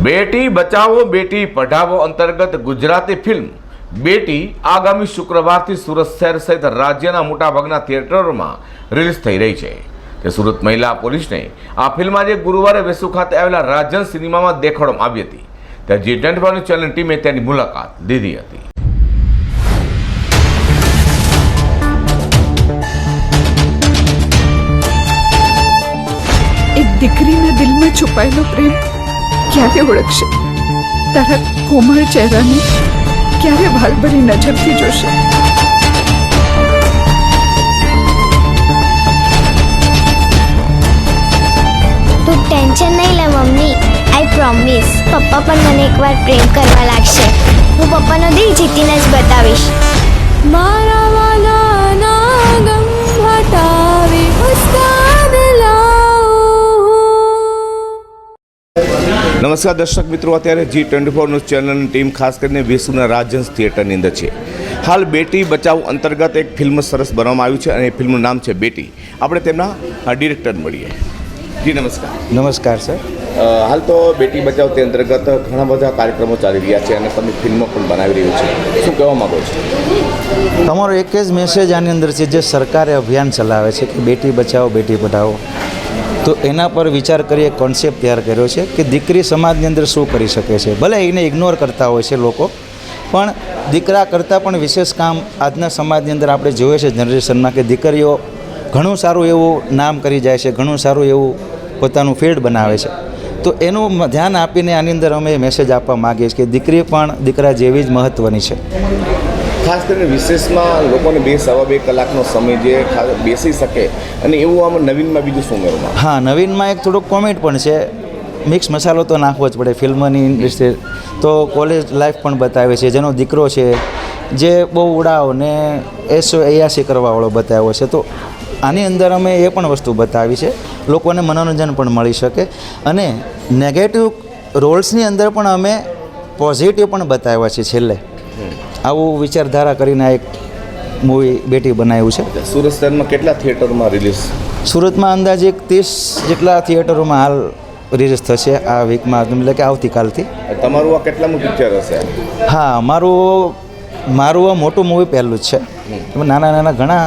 બેટી બચાવો, બેટી પઢાવો અંતર્ગત ગુજરાતી ફિલ્મ. બેટી આગામી શુક્રવારથી સુરત શહેર સહિત રાજ્યના મોટાભાગના થિયેટરોમાં રિલીઝ થઈ રહી છે. તે સુરત મહિલા પોલીસને આ ફિલ્મ આજે ગુરુવારે વેસુ ખાતે આવેલા રાજન સિનેમામાં દેખાડવામાં આવી હતી. ત્યાં જી ટ્વેન્ટી ચેનલ ટીમે તેની મુલાકાત લીધી હતી. એક દીકરીના દિલમાં છુપાયેલો પ્રેમ ક્યારે ઓળખશે? તારા કોમળ ચહેરાને ક્યારે ભાલભરી નજરથી જોશે? તું ટેન્શન નહીં લે મમ્મી. આઈ પ્રોમિસ પપ્પા પણ મને એકવાર પ્રેમ કરવા લાગશે. હું પપ્પાનો દિલ જીતીને જ બતાવીશ. મારા વાલા ગમ હટાવી નમસ્કાર દર્શક મિત્રો અત્યારે જી ટ્વેન્ટી ફોર ન્યૂઝ ચેનલની ટીમ ખાસ કરીને વિશ્વના રાજન્સ થિયેટરની અંદર છે. હાલ બેટી બચાવ અંતર્ગત એક ફિલ્મ સરસ બનાવવામાં આવ્યું છે અને એ ફિલ્મનું નામ છે બેટી. આપણે તેમના ડિરેક્ટર મળીએ. જી નમસ્કાર. નમસ્કાર સર. હાલ તો બેટી બચાવ તે અંતર્ગત ઘણા બધા કાર્યક્રમો ચાલી રહ્યા છે અને તમે ફિલ્મો પણ બનાવી રહ્યું છે. શું કહેવા માંગો છો? તમારો એક જ મેસેજ આની અંદર છે જે સરકારે અભિયાન ચલાવે છે કે બેટી બચાવો બેટી પઢાઓ તો એના પર વિચાર કરી એક કોન્સેપ્ટ તૈયાર કર્યો છે કે દીકરી સમાજની અંદર શું કરી શકે છે. ભલે એને ઇગ્નોર કરતા હોય છે લોકો, પણ દીકરા કરતાં પણ વિશેષ કામ આજના સમાજની અંદર આપણે જોઈએ છે જનરેશનમાં કે દીકરીઓ ઘણું સારું એવું નામ કરી જાય છે, ઘણું સારું એવું પોતાનું ફીલ્ડ બનાવે છે. તો એનું ધ્યાન આપીને આની અંદર અમે મેસેજ આપવા માગીએ છીએ કે દીકરી પણ દીકરા જેવી જ મહત્ત્વની છે. ખાસ કરીને વિશેષમાં લોકોને બે સવા બે કલાકનો સમય જે બેસી શકે અને એવું આમ નવીનમાં બીજું શું ઉમેરવામાં હા, નવીનમાં એક થોડુંક કોમેન્ટ પણ છે. મિક્સ મસાલો તો નાખવો જ પડે ફિલ્મની ઇન્ડસ્ટ્રી તો કોલેજ લાઈફ પણ બતાવે છે, જેનો દીકરો છે, જે બહુ ઉડાવ ને એસો એયાસી કરવાવાળો બતાવ્યો છે. તો આની અંદર અમે એ પણ વસ્તુ બતાવી છે, લોકોને મનોરંજન પણ મળી શકે. અને નેગેટિવ રોલ્સની અંદર પણ અમે પોઝિટિવ પણ બતાવ્યા છે છેલ્લે. આવું વિચારધારા કરીને આ એક મૂવી બેટી બનાવ્યું છે. સુરત શહેરમાં કેટલા થિયેટરમાં રિલીઝ સુરતમાં અંદાજે એક ત્રીસ જેટલા થિયેટરોમાં હાલ રિલીઝ થશે આ વીકમાં એટલે કે આવતીકાલથી. તમારું આ કેટલામું પિક્ચર હશે? હા મારું મારું આ મોટું મૂવી પહેલું જ છે. નાના નાના ઘણા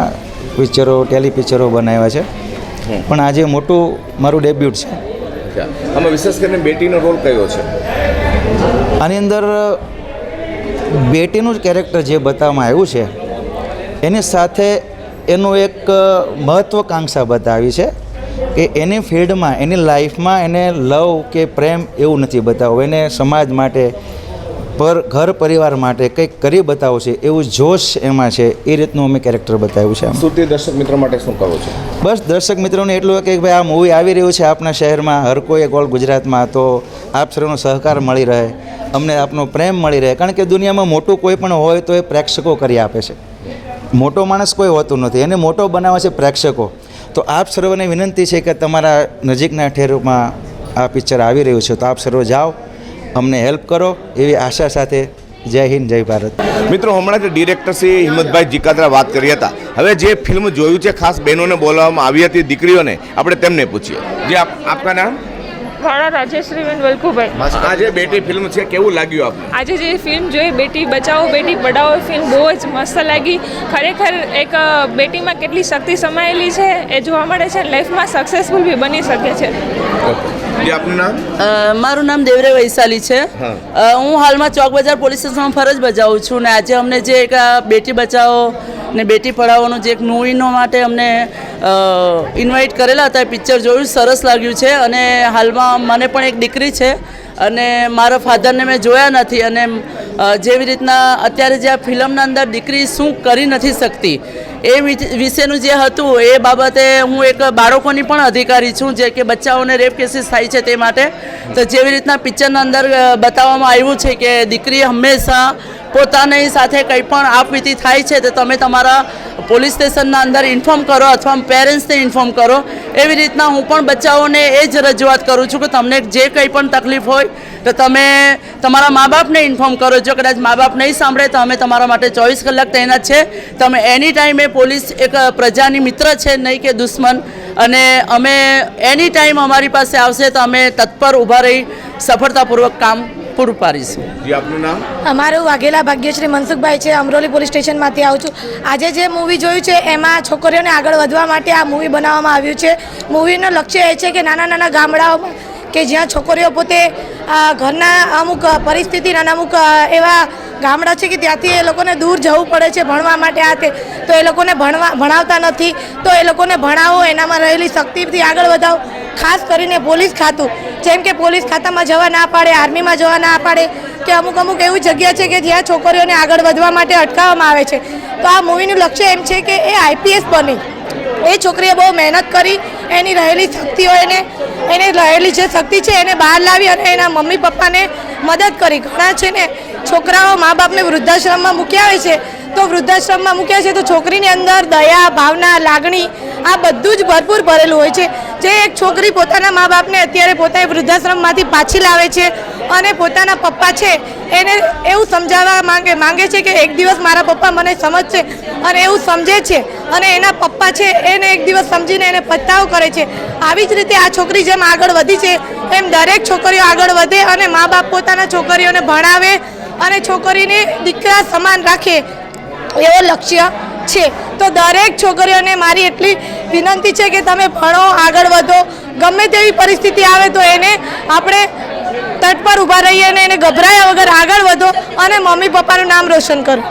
પિક્ચરો ટેલી પિક્ચરો બનાવ્યા છે. પણ આજે મોટું મારું ડેબ્યુટ છે. આમાં વિશેષ કરીને બેટીનો રોલ કયો છે? આની અંદર બેટીનું જ કેરેક્ટર જે બતાવવામાં આવ્યું છે, એની સાથે એનું એક મહત્વકાંક્ષા બતાવી છે કે એની ફિલ્ડમાં એની લાઈફમાં એને લવ કે પ્રેમ એવું નથી બતાવવું. એને સમાજ માટે પર ઘર પરિવાર માટે કંઈક કરી બતાવો છે એવું જોશ એમાં છે એ રીતનું અમે કેરેક્ટર બતાવ્યું છે સુધી દર્શક મિત્રો માટે શું કહો છો? બસ દર્શક મિત્રોને એટલું કે ભાઈ આ મૂવી આવી રહ્યું છે આપણા શહેરમાં હર કોઈ ઓલ ગુજરાતમાં તો આપ સર્વનો સહકાર મળી રહે અમને આપનો પ્રેમ મળી રહે કારણ કે દુનિયામાં મોટું કોઈ પણ હોય તો એ પ્રેક્ષકો કરી આપે છે. મોટો માણસ કોઈ હોતું નથી એને મોટો બનાવે છે પ્રેક્ષકો. તો આપ સર્વને વિનંતી છે કે તમારા નજીકના ઠેરમાં આ પિક્ચર આવી રહ્યું છે તો આપ સર્વ જાઓ અમને હેલ્પ કરો એવી આશા સાથે જય હિન્દ જય ભારત. મિત્રો હમણાં જ ડિરેક્ટર શ્રી હિંમતભાઈ જીકાદરા વાત કરી હતા. હવે જે ફિલ્મ જોયું છે ખાસ બહેનોને બોલાવવામાં આવી હતી દીકરીઓને આપણે તેમને પૂછીએ. જે આપ આપકા નામ? વાળા રાજેશ્રીબેન વલ્કુભાઈ. આજે બેટી ફિલ્મ છે કેવું લાગ્યું આપને? આજે જે ફિલ્મ જોઈ બેટી બચાવો બેટી પઢાઓ ફિલ્મ બહુ જ મસ્ત લાગી. ખરેખર એક બેટીમાં કેટલી શક્તિ સમાયેલી છે એ જોવા મળે છે લાઈફમાં સક્સેસફુલ બી બની શકે છે. આપનું નામ? મારું નામ દેવરે વૈશાલી છે. હું. હાલમાં ચોક બજાર પોલીસ સ્ટેશનમાં ફરજ બજાવું છું ને આજે અમને જે એક બેટી બચાવો ને બેટી પઢાઓનું જે એક મૂવીનો માટે અમને ઇન્વાઇટ કરેલા હતા એ પિક્ચર જોયું સરસ લાગ્યું છે અને હાલમાં મને પણ એક દીકરી છે અને મારા ફાધરને મેં જોયા નથી અને જેવી રીતના અત્યારે જે આ ફિલ્મના અંદર દીકરી શું કરી નથી શકતી, એ વિશેનું જે હતું, એ બાબતે હું એક બાળકોની પણ અધિકારી છું, જે કે બચ્ચાઓને રેપ કેસીસ થાય છે તે માટે. તો જેવી રીતના પિક્ચરના અંદર બતાવવામાં આવ્યું છે કે દીકરી હંમેશા પોતાની સાથે કંઈ પણ આપવીતી થાય છે, તો તમે તમારા પોલીસ સ્ટેશનના અંદર ઇન્ફોર્મ કરો અથવા પેરેન્ટ્સને ઇન્ફોર્મ કરો. એવી રીતના હું પણ બચ્ચાઓને એ જ રજૂઆત કરું છું કે તમને જે કંઈ પણ તકલીફ હોય, તો તમે તમારા મા બાપને ઇન્ફોર્મ કરો. જો કદાચ મા બાપ નહીં સાંભળે, તો અમે તમારા માટે ચોવીસ કલાક તૈનાત છે. તમે એની ટાઈમે પોલીસ એક પ્રજાની મિત્ર છે, નહીં કે દુશ્મન. અને અમે એની ટાઈમ અમારી પાસે આવશે, તો અમે તત્પર ઊભા રહી સફળતાપૂર્વક કામ પૂરું પાડીશું જી આપનું નામ? અમારું વાઘેલા ભાગ્યશ્રી મનસુખભાઈ છે. અમરોલી પોલીસ સ્ટેશનમાંથી આવું છું. આજે જે મૂવી જોયું છે એમાં છોકરીઓને આગળ વધવા માટે આ મૂવી બનાવવામાં આવ્યું છે. મૂવીનું લક્ષ્ય એ છે કે નાના નાના ગામડાઓમાં કે જ્યાં છોકરીઓ પોતે આ, ઘરના અમુક પરિસ્થિતિના અમુક એવા ગામડા છે કે ત્યાંથી એ લોકોને દૂર જવું પડે છે ભણવા માટે આ તે. તો એ લોકોને ભણવા ભણાવતા નથી. તો એ લોકોને ભણાવો એનામાં રહેલી શક્તિથી આગળ વધાવો. ખાસ કરીને પોલીસ ખાતું. જેમ કે પોલીસ ખાતામાં જવા ના પાડે, આર્મીમાં જવા ના પાડે, કે અમુક અમુક એવી જગ્યા છે કે જ્યાં છોકરીઓને આગળ વધવા માટે અટકાવવામાં આવે છે. તો આ મૂવીનું લક્ષ્ય એમ છે કે એ આઈપીએસ બની. એ છોકરીએ બહુ મહેનત કરી, એની રહેલી શક્તિઓ એને એને રહેલી જે શક્તિ છે એને બહાર લાવી અને એના મમ્મી પપ્પાને મદદ કરી. ઘણા છે ને છોકરાઓ મા બાપને વૃદ્ધાશ્રમમાં મૂક્યા હોય છે. તો વૃદ્ધાશ્રમમાં મૂક્યા છે તો છોકરીની અંદર દયા, ભાવના, લાગણી આ બધું જ ભરપૂર ભરેલું હોય છે. જે એક છોકરી પોતાના મા બાપને અત્યારે પોતાએ વૃદ્ધાશ્રમમાંથી પાછી લાવે છે અને પોતાના પપ્પા છે, એને એવું સમજાવવા માંગે માંગે છે કે એક દિવસ મારા પપ્પા મને સમજશે અને એવું સમજે છે અને એના પપ્પા છે, એને એક દિવસ સમજીને એને પસ્તાવો કરે છે. આવી જ રીતે આ છોકરી જેમ આગળ વધી છે, એમ દરેક છોકરીઓ આગળ વધે અને મા બાપ પોતાના છોકરીઓને ભણાવે અને છોકરીને દીકરા સમાન રાખે એવો લક્ષ્ય છે. તો દરેક છોકરીઓને મારી એટલી વિનંતી છે કે તમે ભણો, આગળ વધો. ગમે તેવી પરિસ્થિતિ આવે તો એને આપણે તટ પર ઊભા રહીએ અને એને ગભરાયા વગર આગળ વધો અને મમ્મી પપ્પાનું નામ રોશન કરો.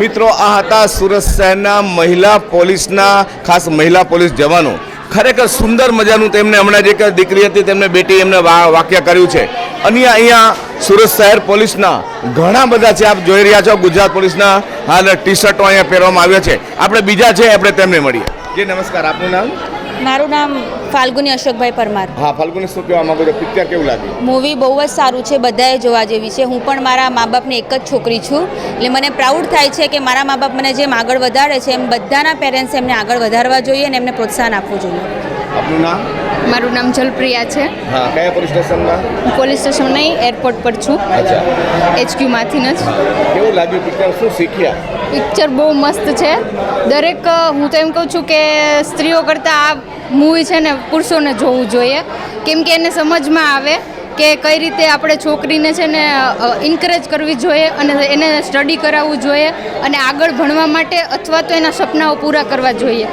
મિત્રો, આ હતા સુરત શહેરના મહિલા પોલીસના ખાસ મહિલા પોલીસ જવાનો. ખરેખર સુંદર મજાનું તેમને હમણાં જે દીકરી હતી, તેમને બેટી એમને વાક્ય કર્યું છે. અને અહીંયા સુરત શહેર પોલીસના ઘણા બધા છે. આપ જોઈ રહ્યા છો ગુજરાત પોલીસના હાલ ટી શર્ટો અહીંયા પહેરવામાં આવ્યા છે. આપણે બીજા છે આપણે તેમને મળીએ. જે નમસ્કાર. આપનું નામ? મારું નામ ફાલ્ગુની અશોકભાઈ પરમાર. હા ફાલ્ગુની શું કહેવા માંગુ છો? પિક્ચર કેવું લાગ્યું? મૂવી બહુ જ સારું છે બધાએ જોવા જેવી છે. હું પણ મારા મા બાપની એક જ છોકરી છું. એટલે મને પ્રાઉડ થાય છે કે મારા મા બાપ મને જેમ આગળ વધારે છે એમ બધાના પેરેન્ટ્સ એમને આગળ વધારવા જોઈએ અને એમને પ્રોત્સાહન આપવું જોઈએ. આપનું નામ? મારું નામ જલપ્રિયા છે. હા કયા પોલીસ સ્ટેશનમાં પોલીસ સ્ટેશન નહીં એરપોર્ટ પર છું. અચ્છા. એચક્યુમાંથી જ કેવું લાગ્યું પિક્ચર શું શીખ્યા? પિક્ચર બહુ મસ્ત છે. દરેક હું તો એમ કહું છું કે સ્ત્રીઓ કરતાં આ મૂવી છે ને પુરુષોને જોવું જોઈએ. કેમ કે એને સમજમાં આવે કે કઈ રીતે આપણે છોકરીને છે ને ઇન્કરેજ કરવી જોઈએ અને એને સ્ટડી કરાવવું જોઈએ અને આગળ ભણવા માટે અથવા તો એના સપનાઓ પૂરા કરવા જોઈએ.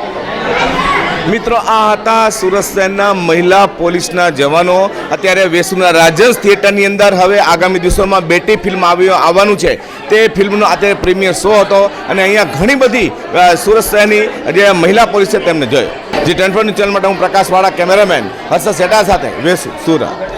મિત્રો, આ હતા સુરત શહેરના મહિલા પોલીસના જવાનો. અત્યારે વેસુના રાજન્સ થિયેટરની અંદર હવે આગામી દિવસોમાં બેટી ફિલ્મ આવી આવવાનું છે. તે ફિલ્મનો અત્યારે પ્રીમિયર શો હતો અને અહીંયા ઘણી બધી સુરત શહેરની જે મહિલા પોલીસ છે તેમને જોયો. જે ટેન્ફોનની ચેનલ માટે હું પ્રકાશવાળા કેમેરામેન હર્ષદ સેટા સાથે વેસુ સુરત.